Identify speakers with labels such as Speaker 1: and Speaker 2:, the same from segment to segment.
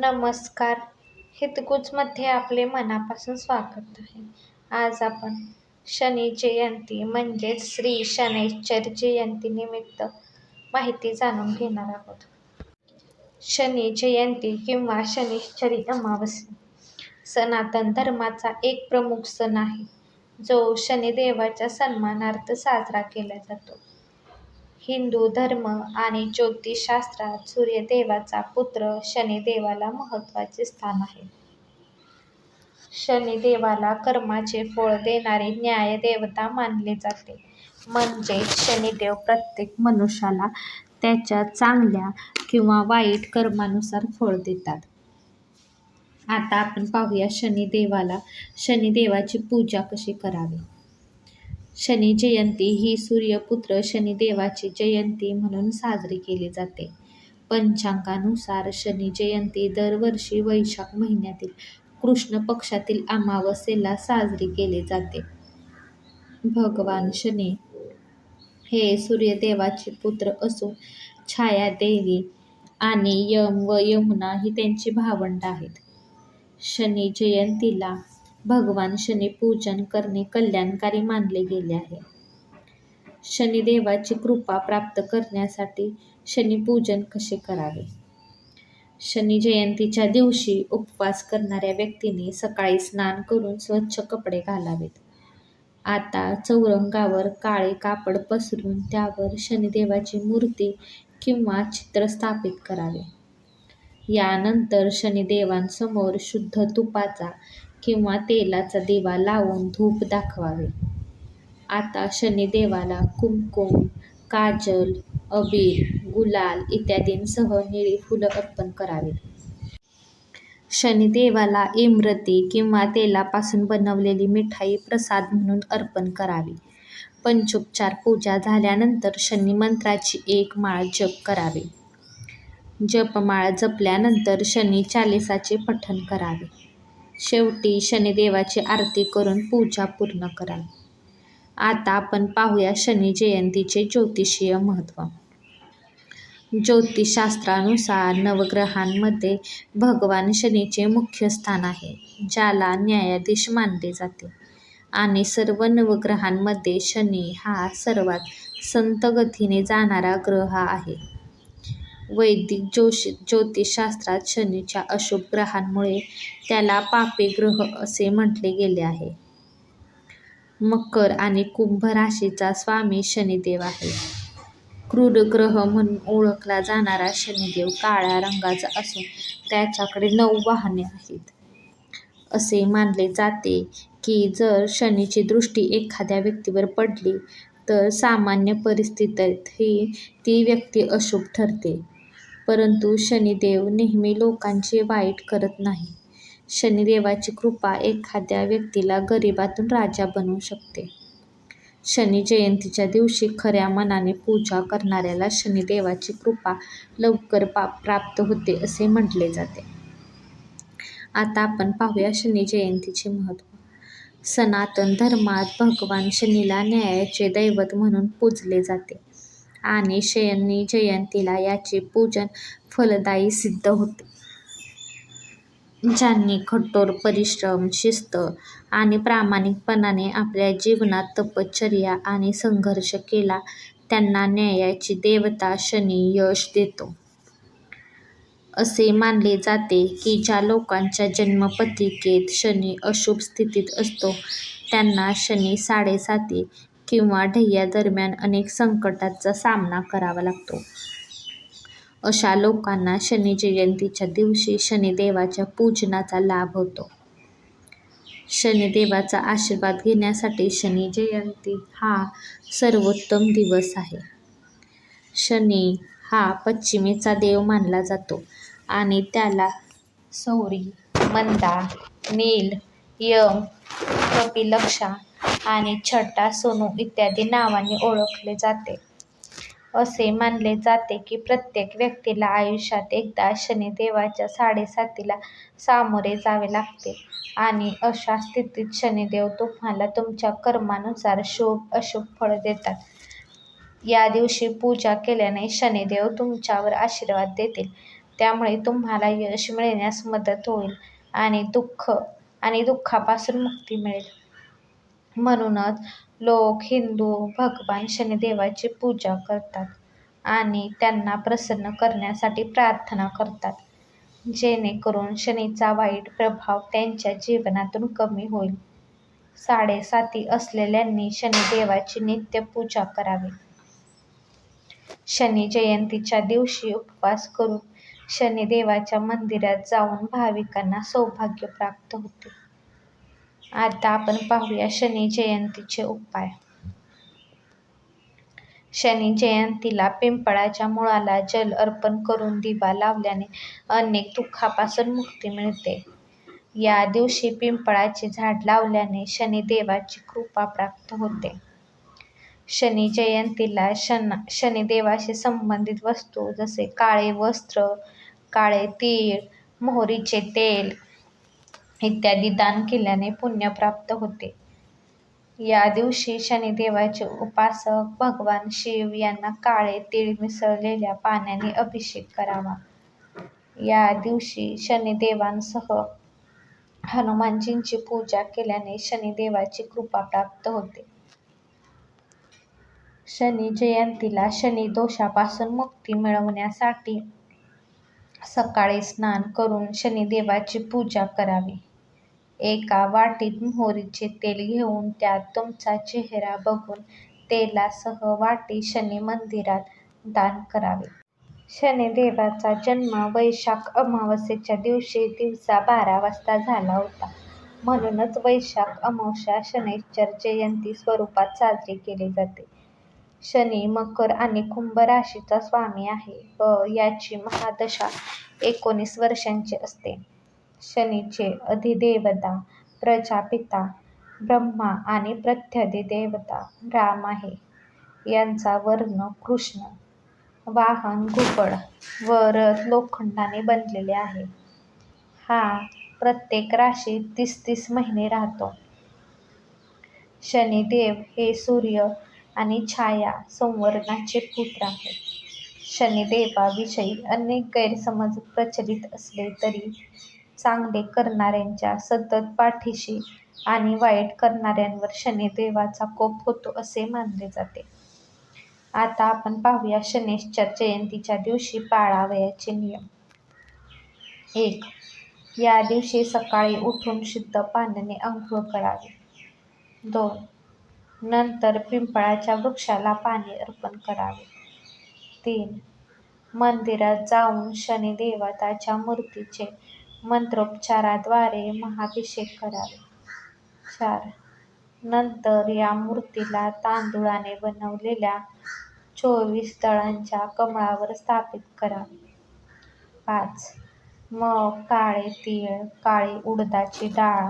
Speaker 1: नमस्कार. हितगुजमध्ये आपले मनापासून स्वागत आहे. आज आपण शनी जयंती म्हणजेच श्री शनैश्चर जयंतीनिमित्त माहिती जाणून घेणार आहोत. शनी जयंती किंवा शनिश्चरी अमावस्या सनातन धर्माचा एक प्रमुख सण आहे. जो शनिदेवाच्या सन्मानार्थ साजरा केला जातो. हिंदू धर्म आणि ज्योतिषशास्त्रात सूर्यदेवाचा पुत्र शनिदेवाला महत्त्वाचे स्थान आहे. शनिदेवाला कर्माचे फळ देणारे न्यायदेवता मानले जाते. म्हणजेच शनिदेव प्रत्येक मनुष्याला त्याच्या चांगल्या किंवा वाईट कर्मानुसार फळ देतात. आता आपण पाहूया शनिदेवाला शनिदेवाची पूजा कशी करावी? शनी जयंती ही सूर्यपुत्र शनिदेवाची जयंती म्हणून साजरी केली जाते. पंचांगानुसार शनी जयंती दरवर्षी वैशाख महिन्यातील कृष्ण पक्षातील अमावस्येला साजरी केली जाते. भगवान शनी हे सूर्यदेवाचे पुत्र असून छाया देवी आणि यम व यमुना ही त्यांची भावंड आहेत. शनी जयंतीला भगवान शनी पूजन करणे कल्याणकारी मानले गेले आहे. शनिदेवाची कृपा प्राप्त करण्यासाठी शनीपूजन कसे करावे? शनी जयंतीच्या दिवशी उपवास करणाऱ्या व्यक्तीने सकाळी स्नान करून स्वच्छ कपडे घालावेत. आता चौरंगावर काळे कापड पसरून त्यावर शनिदेवाची मूर्ती किंवा चित्र स्थापित करावे. यानंतर शनिदेवांसमोर शुद्ध तुपाचा किंवा तेलाचा दिवा लावून धूप दाखवावे. आता शनिदेवाला कुमकुम काजल अबीर गुलाल इत्यादींसह निळी फुलं अर्पण करावीत शनिदेवाला इमरती किंवा तेलापासून बनवलेली मिठाई प्रसाद म्हणून अर्पण करावी. पंचोपचार पूजा झाल्यानंतर शनी मंत्राची एक माळ जप करावी. जपमाळ जपल्यानंतर शनी चालिसाचे पठण करावे. शेवटी शनिदेवाची आरती करून पूजा पूर्ण करावी आता आपण पाहूया शनी जयंतीचे ज्योतिषीय महत्त्व. ज्योतिषशास्त्रानुसार नवग्रहांमध्ये भगवान शनीचे मुख्य स्थान आहे ज्याला न्यायाधीश मानले जाते. आणि सर्व नवग्रहांमध्ये शनी हा सर्वात संत गतीने जाणारा ग्रह आहे. वैदिक जोशी ज्योतिषशास्त्रात शनीच्या अशुभ ग्रहांमुळे त्याला पापी ग्रह असे म्हटले गेले आहे. मकर आणि कुंभ राशीचा स्वामी शनिदेव आहे. क्रूर ग्रह म्हणून ओळखला जाणारा शनिदेव काळ्या रंगाचा असून त्याच्याकडे नऊ वाहने आहेत. असे मानले जाते की जर शनीची दृष्टी एखाद्या व्यक्तीवर पडली तर सामान्य परिस्थितीतही ती व्यक्ती अशुभ ठरते. परंतु शनिदेव नेहमी लोकांचे वाईट करत नाही. शनिदेवाची कृपा एखाद्या व्यक्तीला गरिबातून राजा बनवू शकते. शनी जयंतीच्या दिवशी खऱ्या मनाने पूजा करणाऱ्याला शनिदेवाची कृपा लवकर पा प्राप्त होते असे म्हटले जाते. आता आपण पाहूया शनी जयंतीचे महत्त्व. सनातन धर्मात भगवान शनीला न्यायाचे दैवत म्हणून पूजले जाते. आणि शयनी जयंतीला याचे पूजन फलदायी सिद्ध होते. ज्यांनी कठोर परिश्रम शिस्त आणि प्रामाणिकपणाने आपल्या जीवनात तपश्चर्या आणि संघर्ष केला त्यांना न्यायाची देवता शनी यश देतो. असे मानले जाते की ज्या लोकांच्या जन्मपत्रिकेत शनी अशुभ स्थितीत असतो त्यांना शनी साडेसाती किंवा ध्येयादरम्यान अनेक संकटांचा सामना करावा लागतो. अशा लोकांना शनी जयंतीच्या दिवशी शनिदेवाच्या पूजनाचा लाभ होतो. शनिदेवाचा आशीर्वाद घेण्यासाठी शनी जयंती हा सर्वोत्तम दिवस आहे. शनी हा पश्चिमेचा देव मानला जातो आणि त्याला सौरी मंदा नील यम कपिलक्षा आणि छटा सोनू इत्यादी नावांनी ओळखले जाते. असे मानले जाते की प्रत्येक व्यक्तीला आयुष्यात एकदा शनिदेवाच्या साडेसातीला सामोरे जावे लागते. आणि अशा स्थितीत शनिदेव तुम्हाला तुमच्या कर्मानुसार शुभ अशुभ फळ देतात. या दिवशी पूजा केल्याने शनिदेव तुमच्यावर आशीर्वाद देतील. त्यामुळे तुम्हाला यश मिळण्यास मदत होईल आणि दुःख आणि दुःखापासून मुक्ती मिळेल. म्हणूनच लोक हिंदू भगवान शनिदेवाची पूजा करतात आणि त्यांना प्रसन्न करण्यासाठी प्रार्थना करतात. जेणेकरून शनीचा वाईट प्रभाव त्यांच्या जीवनातून कमी होईल. साडेसाती असलेल्यांनी शनिदेवाची नित्य पूजा करावी. शनी जयंतीच्या दिवशी उपवास करून शनिदेवाच्या मंदिरात जाऊन भाविकांना सौभाग्य प्राप्त होते. आता आपण पाहूया शनी जयंतीचे उपाय. शनी जयंतीला पिंपळाच्या मुळाला जल अर्पण करून दिवा लावल्याने अनेक दुःखापासून मुक्ती मिळते. या दिवशी पिंपळाचे झाड लावल्याने शनिदेवाची कृपा प्राप्त होते. शनी जयंतीला शन शनिदेवाशी संबंधित वस्तू जसे काळे वस्त्र काळे तीळ मोहरीचे तेल इत्यादी दान केल्याने पुण्य प्राप्त होते. या दिवशी शनिदेवाचे उपासक भगवान शिव यांना काळे तीळ मिसळलेल्या पाण्याने अभिषेक करावा. या दिवशी शनिदेवांसह हनुमानजींची पूजा केल्याने शनिदेवाची कृपा प्राप्त होते. शनी जयंतीला शनी दोषापासून मुक्ती मिळवण्यासाठी सकाळी स्नान करून शनिदेवाची पूजा करावी. एका वाटीत मोहरीचे तेल घेऊन त्यात तुमचा चेहरा बघून तेलासह वाटी शनी मंदिरात दान करावे. शनिदेवाचा जन्म वैशाख अमावास्येच्या दिवशी दिवसा बारा वाजता झाला होता. म्हणूनच वैशाख अमावस्या शनैश्चर जयंती स्वरूपात साजरी केली जाते. शनी मकर आणि कुंभ राशीचा स्वामी आहे व याची महादशा एकोणीस वर्षांची असते. शनीचे अधिदेवता प्रजापिता ब्रह्मा आणि प्रत्यधिदेवता राम आहे. यांचा वर्ण कृष्ण. वाहन घुबड व रथ लोखंडाने बनलेले आहे. हा प्रत्येक राशीत तीस तीस महिने राहतो. शनिदेव हे सूर्य आणि छाया संवर्णाचे पुत्र आहेत. शनिदेवाविषयी अनेक गैरसमज प्रचलित असले तरी चांगले करणाऱ्यांच्या सतत पाठीशी आणि वाईट करणाऱ्यांवर शनिदेवाचा कोप होतो असे मानले जाते. आता आपण पाहूया शनेशच्या जयंतीच्या दिवशी पाळावयाचे नियम. एक या दिवशी सकाळी उठून शुद्ध पाण्याने अंघोळ करावे. दोन नंतर पिंपळाच्या वृक्षाला पाणी अर्पण करावे. तीन मंदिरात जाऊन शनिदेवताच्या मूर्तीचे मंत्रोच्चाराद्वारे महाभिषेक करावे. चार. नंतर या मूर्तीला तांदुळाने बनवलेल्या चोवीस दळांच्या कमळावर स्थापित करावे. पाच. मग काळे तीळ काळी उडदाची डाळ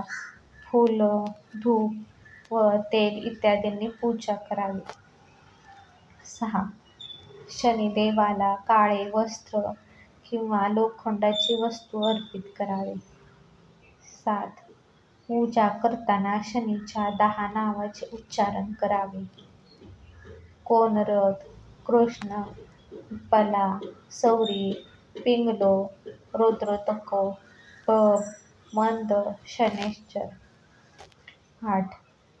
Speaker 1: फुलं धूप व तेल इत्यादींनी पूजा करावी. सहा. शनिदेवाला काळे वस्त्र किंवा लोखंडाची वस्तू अर्पित करावी. सात. पूजा करताना शनीच्या दहा नावाचे उच्चारण करावे. कोनरथ कृष्ण पला सौरी पिंगलो रुद्रतक पब मंद शनैश्चर आठ.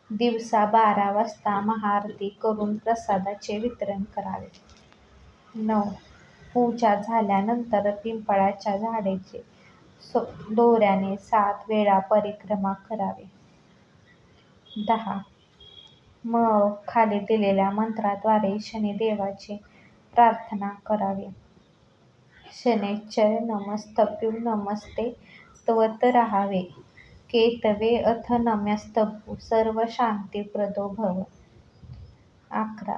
Speaker 1: दिवसा बारा वाजता महाआरती करून प्रसादाचे वितरण करावे. नऊ. पूजा झाल्यानंतर पिंपळाच्या झाडाची सो दोऱ्याने सात वेळा परिक्रमा करावी. दहा. मग खाली दिलेल्या मंत्राद्वारे शनिदेवाची प्रार्थना करावी. शनैश्चर नमस्तभ्युं नमस्ते त्वत राहावे. केतवे अथ नम्यस्तभू सर्व शांतीप्रदो भव. अकरा.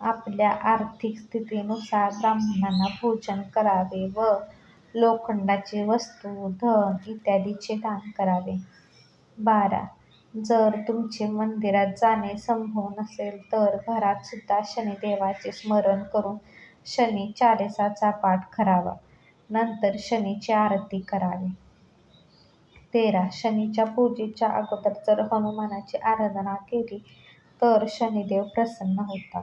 Speaker 1: आपल्या आर्थिक स्थितीनुसार ब्राह्मणांना भोजन करावे व लोखंडाची वस्तू धन इत्यादीचे दान करावे. बारा. जर तुमचे मंदिरात जाणे संभव नसेल तर घरात सुद्धा शनिदेवाचे स्मरण करून शनी चालिसाचा पाठ करावा. नंतर शनीची आरती करावी. तेरा. शनीच्या पूजेच्या अगोदर जर हनुमानाची आराधना केली तर शनिदेव प्रसन्न होतात.